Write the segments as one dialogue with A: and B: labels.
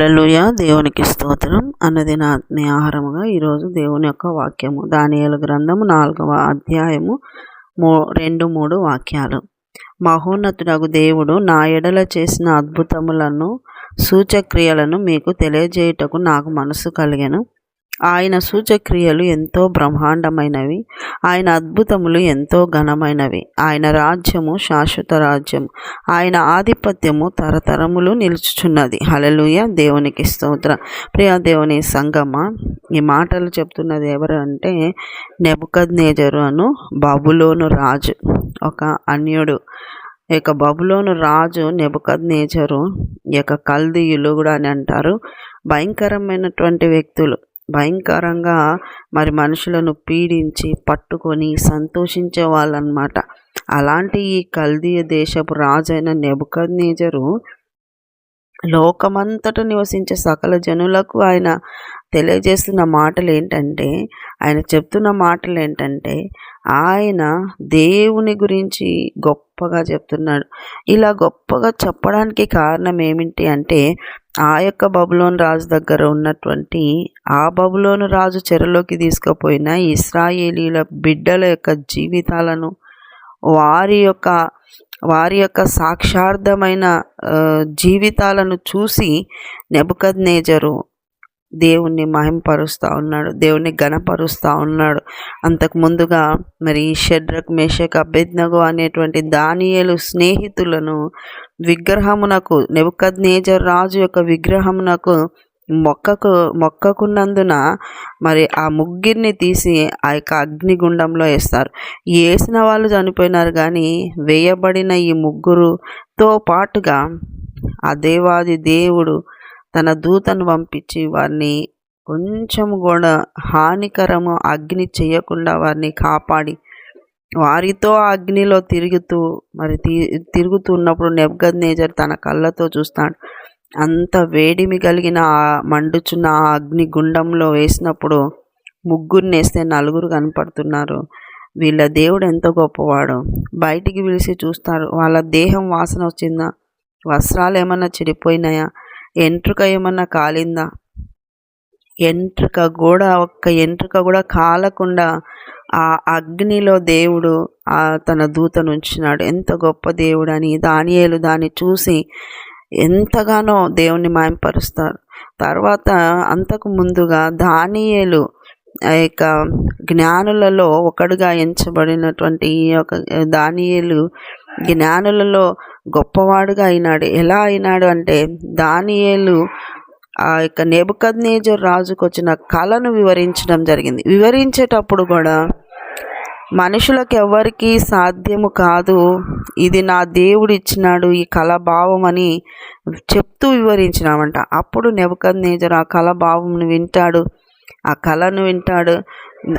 A: హలలుయ దేవునికి స్తోత్రం. అన్నది నా ఆహారముగా ఈరోజు దేవుని యొక్క వాక్యము. దానియలు గ్రంథము నాలుగవ అధ్యాయము మూ రెండు మూడు వాక్యాలు. మహోన్నతుడగు దేవుడు నా ఎడల చేసిన అద్భుతములను సూచక్రియలను మీకు తెలియజేయుటకు నాకు మనసు కలిగాను. ఆయన సూచక్రియలు ఎంతో బ్రహ్మాండమైనవి. ఆయన అద్భుతములు ఎంతో ఘనమైనవి. ఆయన రాజ్యము శాశ్వత రాజ్యం. ఆయన ఆధిపత్యము తరతరములు నిలుచుచున్నది. హలలుయ దేవునికి స్తోత్ర. ప్రియా దేవుని సంగమ ఈ మాటలు చెప్తున్నది ఎవరు అంటే నెబుకద్ నేజరు అను బాబులోను రాజు. ఒక అన్యుడు. ఈ యొక్క బబులోను రాజు నెబుకద్ నేజరు ఈ యొక్క కల్దీయులు కూడా అని అంటారు. భయంకరమైనటువంటి వ్యక్తులు. భయంకరంగా మరి మనుషులను పీడించి పట్టుకొని సంతోషించే వాళ్ళనమాట అలాంటి ఈ కల్దీయ దేశపు రాజైన నెబుకద్నేజరు లోకమంతట నివసించే సకల జనులకు ఆయన తెలియజేస్తున్న మాటలు ఏంటంటే ఆయన చెప్తున్న మాటలు ఏంటంటే ఆయన దేవుని గురించి గొప్పగా చెప్తున్నాడు. ఇలా గొప్పగా చెప్పడానికి కారణం ఏమిటి అంటే ఆ యొక్క బబులోన్ రాజు దగ్గర ఉన్నటువంటి ఆ బబులోను రాజు చెరలోకి తీసుకుపోయిన ఇస్రాయేలీల బిడ్డల యొక్క జీవితాలను వారి యొక్క వారి యొక్క సాక్షార్థమైన జీవితాలను చూసి నెబద్ నేజరు దేవుణ్ణి మహింపరుస్తూ ఉన్నాడు దేవుణ్ణి గణపరుస్తూ ఉన్నాడు. అంతకు ముందుగా మరి షడ్రక్ మేషక్ అభ్యర్థనగు అనేటువంటి దానియలు స్నేహితులను విగ్రహమునకు నెబద్ నేజర్ రాజు యొక్క విగ్రహమునకు మొక్కకు మొక్కకున్నందున మరి ఆ ముగ్గురిని తీసి ఆ యొక్క అగ్నిగుండంలో వేస్తారు. వేసిన వాళ్ళు చనిపోయినారు కానీ వేయబడిన ఈ ముగ్గురుతో పాటుగా ఆ దేవాది దేవుడు తన దూతను పంపించి వారిని కొంచెం కూడా హానికరము అగ్ని చేయకుండా వారిని కాపాడి వారితో అగ్నిలో తిరుగుతూ మరి తిరుగుతున్నప్పుడు నెబ్గద్ నేజర్ తన కళ్ళతో చూస్తాడు. అంత వేడిమి కలిగిన ఆ మండుచున్న ఆ అగ్ని గుండంలో వేసినప్పుడు ముగ్గురిని వేస్తే నలుగురు కనపడుతున్నారు. వీళ్ళ దేవుడు ఎంత గొప్పవాడు. బయటికి పిలిచి చూస్తారు వాళ్ళ దేహం వాసన వచ్చిందా? వస్త్రాలు ఏమన్నా చెడిపోయినాయా? ఎంట్రుక ఏమన్నా కాలిందా? ఎంట్రుక కూడా ఒక్క ఎంట్రుక కూడా కాలకుండా ఆ అగ్నిలో దేవుడు ఆ తన దూతనుంచినాడు ఎంత గొప్ప దేవుడు అని దానియేలు దాన్ని చూసి ఎంతగానో దేవుణ్ణి మాయంపరుస్తారు. తర్వాత అంతకు ముందుగా దానియేలు ఆ యొక్క జ్ఞానులలో ఒకడుగా ఎంచబడినటువంటి ఈ యొక్క దానియేలు జ్ఞానులలో గొప్పవాడుగా అయినాడు. ఎలా అయినాడు అంటే దానియేలు ఆ యొక్క నేబుకద్నేజర్ రాజుకు వచ్చిన కళను వివరించడం జరిగింది. వివరించేటప్పుడు కూడా మనుషులకు ఎవరికి సాధ్యము కాదు. ఇది నా దేవుడు ఇచ్చినాడు ఈ కళాభావం అని చెప్తూ వివరించినామంట. అప్పుడు నెబద్ నేజర్ ఆ కళాభావంను వింటాడు. ఆ కళను వింటాడు.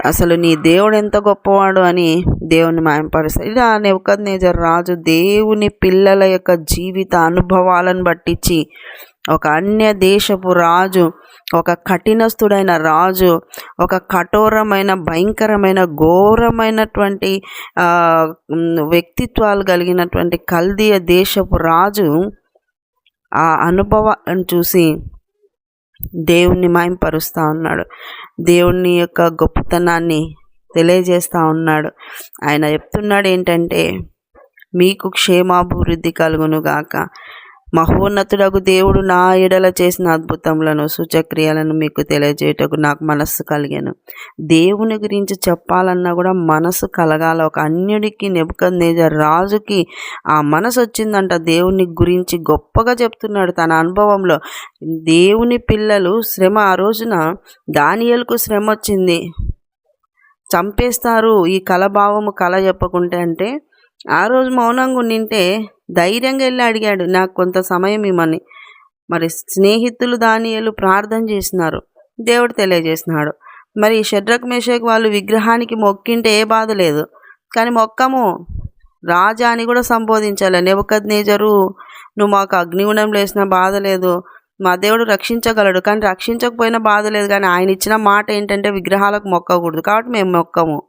A: అసలు నీ దేవుడు ఎంత గొప్పవాడు అని దేవుని మాయంపరుస్తాడు. ఇలా నెవకద్ నేజర్ రాజు దేవుని పిల్లల యొక్క జీవిత అనుభవాలను పట్టించి ఒక అన్య దేశపు రాజు ఒక కఠినస్థుడైన రాజు ఒక కఠోరమైన భయంకరమైన ఘోరమైనటువంటి వ్యక్తిత్వాలు కలిగినటువంటి కల్దీయ దేశపు రాజు ఆ అనుభవాన్ని చూసి దేవుణ్ణి మాయంపరుస్తూ ఉన్నాడు. దేవుని యొక్క గొప్పతనాన్ని తెలియజేస్తూ ఉన్నాడు. ఆయన చెప్తున్నాడు ఏంటంటే మీకు క్షేమాభివృద్ధి కలుగును గాక. మహోన్నతుడకు దేవుడు నా ఎడల చేసిన అద్భుతములను సూచక్రియలను మీకు తెలియజేయటకు నాకు మనస్సు కలిగాను. దేవుని గురించి చెప్పాలన్నా కూడా మనసు కలగాల. ఒక అన్యుడికి నెబుకందేజ రాజుకి ఆ మనసు వచ్చిందంట. దేవుని గురించి గొప్పగా చెప్తున్నాడు తన అనుభవంలో. దేవుని పిల్లలు శ్రమ ఆ రోజున దానియలకు శ్రమ వచ్చింది. చంపేస్తారు. ఈ కలభావము కళ చెప్పకుంటే అంటే ఆ రోజు మౌనంగా నింటే ధైర్యంగా వెళ్ళి అడిగాడు. నాకు కొంత సమయం ఇమ్మని. మరి స్నేహితులు దానియలు ప్రార్థన చేసినారు. దేవుడు తెలియజేసినాడు. మరి షడ్రక్ మేషక్ వాళ్ళు విగ్రహానికి మొక్కింటే ఏ బాధ లేదు. కానీ మొక్కము రాజా అని కూడా సంబోధించాలి. నెవకద్ నేజరు నువ్వు మాకు అగ్నిగుణంలో వేసిన బాధ లేదు. మా దేవుడు రక్షించగలడు. కానీ రక్షించకపోయినా బాధ లేదు. కానీ ఆయన ఇచ్చిన మాట ఏంటంటే విగ్రహాలకు మొక్కకూడదు. కాబట్టి మేము మొక్కము.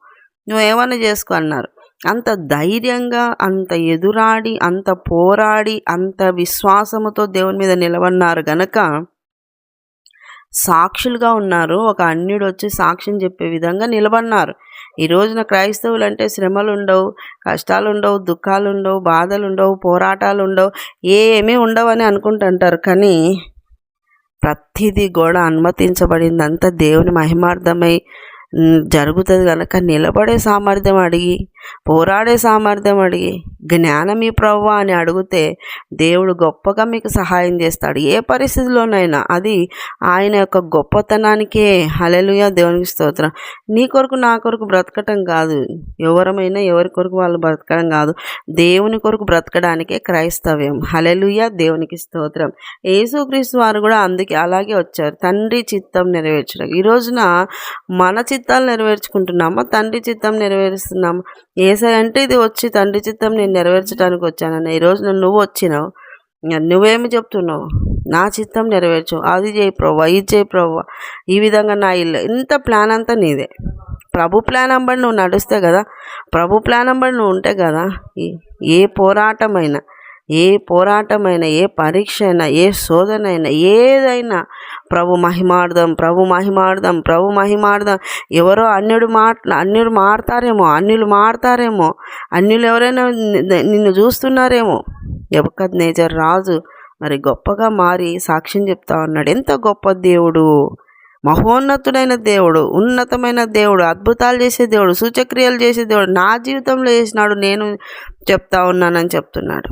A: నువ్వేమన్నా చేసుకో అన్నారు. అంత ధైర్యంగా అంత ఎదురాడి అంత పోరాడి అంత విశ్వాసముతో దేవుని మీద నిలబడినారు గనక సాక్షులుగా ఉన్నారు. ఒక అన్యుడు వచ్చి సాక్ష్యం చెప్పే విధంగా నిలబడినారు. ఈ రోజున క్రైస్తవులు అంటే శ్రమలు ఉండవు కష్టాలు ఉండవు దుఃఖాలు ఉండవు బాధలు ఉండవు పోరాటాలు ఉండవు ఏమీ ఉండవని అనుకుంటుంటారు. కానీ ప్రతిదీ కూడా అనుమతించబడింది అంతా దేవుని మహిమార్థమై జరుగుతుంది కనుక నిలబడే సామర్థ్యం అడిగి పోరాడే సామర్థ్యం అడిగి జ్ఞానమీ ప్రవ్వ అని అడిగితే దేవుడు గొప్పగా మీకు సహాయం చేస్తాడు. ఏ పరిస్థితిలోనైనా అది ఆయన యొక్క గొప్పతనానికే హలెలుయ దేవునికి స్తోత్రం. నీ కొరకు నా కొరకు బ్రతకటం కాదు. ఎవరమైనా ఎవరి కొరకు వాళ్ళు బ్రతకడం కాదు. దేవుని కొరకు బ్రతకడానికే క్రైస్తవ్యం. హలెలుయ దేవునికి స్తోత్రం. యేసుక్రీస్తు వారు కూడా అందుకే అలాగే వచ్చారు. తండ్రి చిత్తం నెరవేర్చడం. ఈ రోజున మన చిత్తాలు నెరవేర్చుకుంటున్నామా? తండ్రి చిత్తం నెరవేరుస్తున్నామా? ఏసై అంటే ఇది వచ్చి తండ్రి చిత్తం నేను నెరవేర్చడానికి వచ్చానన్న. ఈరోజు నువ్వు వచ్చినావు. నువ్వేమి చెప్తున్నావు? నా చిత్తం నెరవేర్చు. అది చేయి ప్రవ్వా ఇది చేయి ప్రవ్వా. ఈ విధంగా నా ఇల్లు. ఇంత ప్లాన్ అంతా నీదే. ప్రభు ప్లాన్ అంబడి నువ్వు నడుస్తే కదా ప్రభు ప్లాన్ అంబడి నువ్వు ఉంటే కదా ఏ పోరాటమైనా ఏ పోరాటమైనా ఏ పరీక్ష అయినా ఏ శోధన అయినా ఏదైనా ప్రభు మహిమార్థం ప్రభు మహిమార్థం ప్రభు మహిమార్థం. ఎవరో అన్యుడు మాట అన్యుడు మారుతారేమో అన్యులు మారుతారేమో అన్యులు ఎవరైనా నిన్ను చూస్తున్నారేమో. ఎవకద్ నేచర్ రాజు మరి గొప్పగా మారి సాక్ష్యం చెప్తా ఉన్నాడు. ఎంత గొప్ప దేవుడు! మహోన్నతుడైన దేవుడు ఉన్నతమైన దేవుడు అద్భుతాలు చేసే దేవుడు సూచక్రియలు చేసే దేవుడు నా జీవితంలో చేసినాడు నేను చెప్తా ఉన్నానని చెప్తున్నాడు.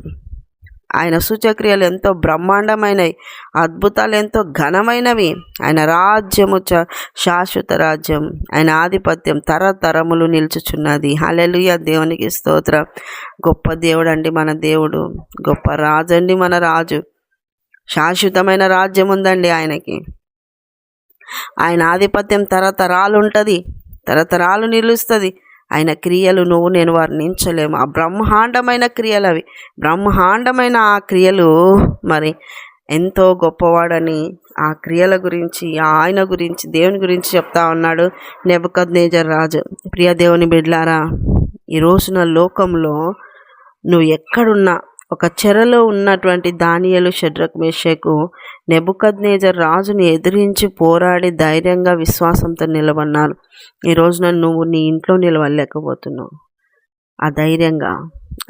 A: ఆయన సూచక్రియలు ఎంతో బ్రహ్మాండమైనవి అద్భుతాలు ఎంతో ఘనమైనవి. ఆయన రాజ్యము చ శాశ్వత రాజ్యం. ఆయన ఆధిపత్యం తరతరములు నిల్చుచున్నది. హలెలుయ దేవునికి స్తోత్రం. గొప్ప దేవుడు అండి మన దేవుడు. గొప్ప రాజు అండి మన రాజు. శాశ్వతమైన రాజ్యం ఉందండి ఆయనకి. ఆయన ఆధిపత్యం తరతరాలు ఉంటుంది తరతరాలు నిలుస్తుంది. ఆయన క్రియలు నువ్వు నేను వర్ణించలేము ఆ బ్రహ్మాండమైన క్రియలు అవి. బ్రహ్మాండమైన ఆ క్రియలు మరి ఎంతో గొప్పవాడని ఆ క్రియల గురించి ఆయన గురించి దేవుని గురించి చెప్తా ఉన్నాడు నెబద్నేజర్ రాజు. ప్రియ దేవుని బిడ్లారా ఈ రోజున లోకంలో నువ్వు ఎక్కడున్నా ఒక చెరలో ఉన్నటువంటి దానియలు షడ్రక్ మేషకు నెబుకద్నేజర్ రాజుని ఎదిరించి పోరాడి ధైర్యంగా విశ్వాసంతో నిలబడినారు. ఈ రోజున నువ్వు నీ ఇంట్లో నిలవలేకపోతున్నావు. ఆ ధైర్యంగా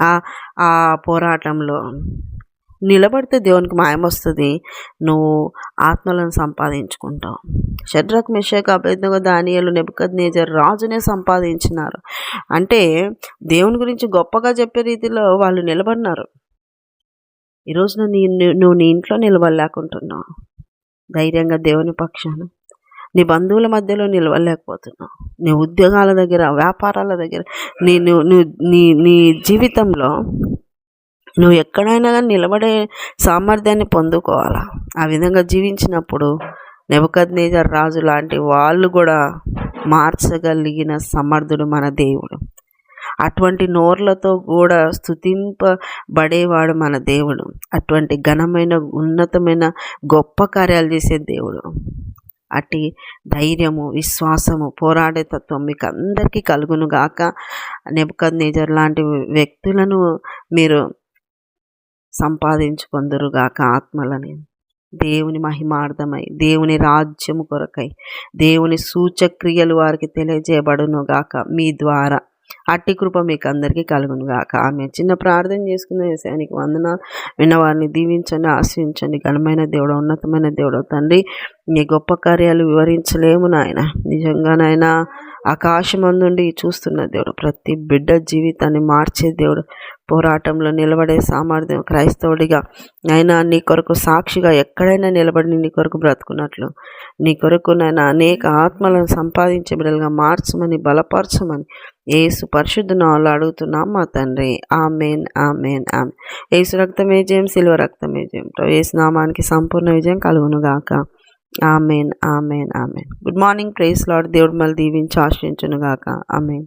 A: ఆ ఆ పోరాటంలో నిలబడితే దేవునికి మాయం వస్తుంది. నువ్వు ఆత్మలను సంపాదించుకుంటావు. షడ్రక్ మిషక్ అభేదంగా దానియలు నెబద్ నేజర్ రాజునే సంపాదించినారు. అంటే దేవుని గురించి గొప్పగా చెప్పే రీతిలో వాళ్ళు నిలబడినారు. ఈరోజు నీ నువ్వు నీ ఇంట్లో నిలవలేకుంటున్నావు. ధైర్యంగా దేవుని పక్షాన. నీ బంధువుల మధ్యలో నిలవలేకపోతున్నావు. నీ ఉద్యోగాల దగ్గర వ్యాపారాల దగ్గర నీ నువ్వు నీ నీ జీవితంలో నువ్వు ఎక్కడైనా కానీ నిలబడే సామర్థ్యాన్ని పొందుకోవాలా? ఆ విధంగా జీవించినప్పుడు నెబద్ రాజు లాంటి వాళ్ళు కూడా మార్చగలిగిన సమర్థుడు మన దేవుడు. అటువంటి నోర్లతో కూడా స్థుతింపబడేవాడు మన దేవుడు. అటువంటి ఘనమైన ఉన్నతమైన గొప్ప కార్యాలు చేసే దేవుడు. అటు ధైర్యము విశ్వాసము పోరాడే తత్వం మీకు అందరికీ కలుగును గాక. నెబద్ నేజర్ లాంటి వ్యక్తులను మీరు సంపాదించుకొందరుగాక ఆత్మలని. దేవుని మహిమార్థమై దేవుని రాజ్యము కొరకై దేవుని సూచక్రియలు వారికి తెలియజేయబడును గాక. మీ ద్వారా అట్టి కృప మీకు అందరికీ కలుగును గాక. ఆమె చిన్న ప్రార్థన చేసుకున్న విషయానికి వందనాలు. విన్నవారిని దీవించండి ఆశ్రయించండి. ఘనమైన దేవుడు ఉన్నతమైన దేవుడు తండ్రి నీ గొప్ప కార్యాలు వివరించలేము నాయన. నిజంగా నాయన ఆకాశమందుండి చూస్తున్న దేవుడు ప్రతి బిడ్డ జీవితాన్ని మార్చే దేవుడు పోరాటంలో నిలబడే సామర్థ్యం క్రైస్తవుడిగా. అయినా నీ కొరకు సాక్షిగా ఎక్కడైనా నిలబడి నీ కొరకు బ్రతుకున్నట్లు. నీ కొరకు నేను అనేక ఆత్మలను సంపాదించే బిడ్డలుగా మార్చమని బలపరచమని ఏసు పరిశుద్ధ నాలు అడుగుతున్నాం మా తండ్రి. ఆమెన్ ఆమెన్ ఆమె ఏసు రక్తమే జయం సిల్వ రక్తమే జయం. ఏసు నామానికి సంపూర్ణ విజయం కలుగును గాక amen amen amen. Good morning praise lord దేవుడు మళ్ళీ దీవించి ఆశ్రయించునుగాక. ఆమెన్.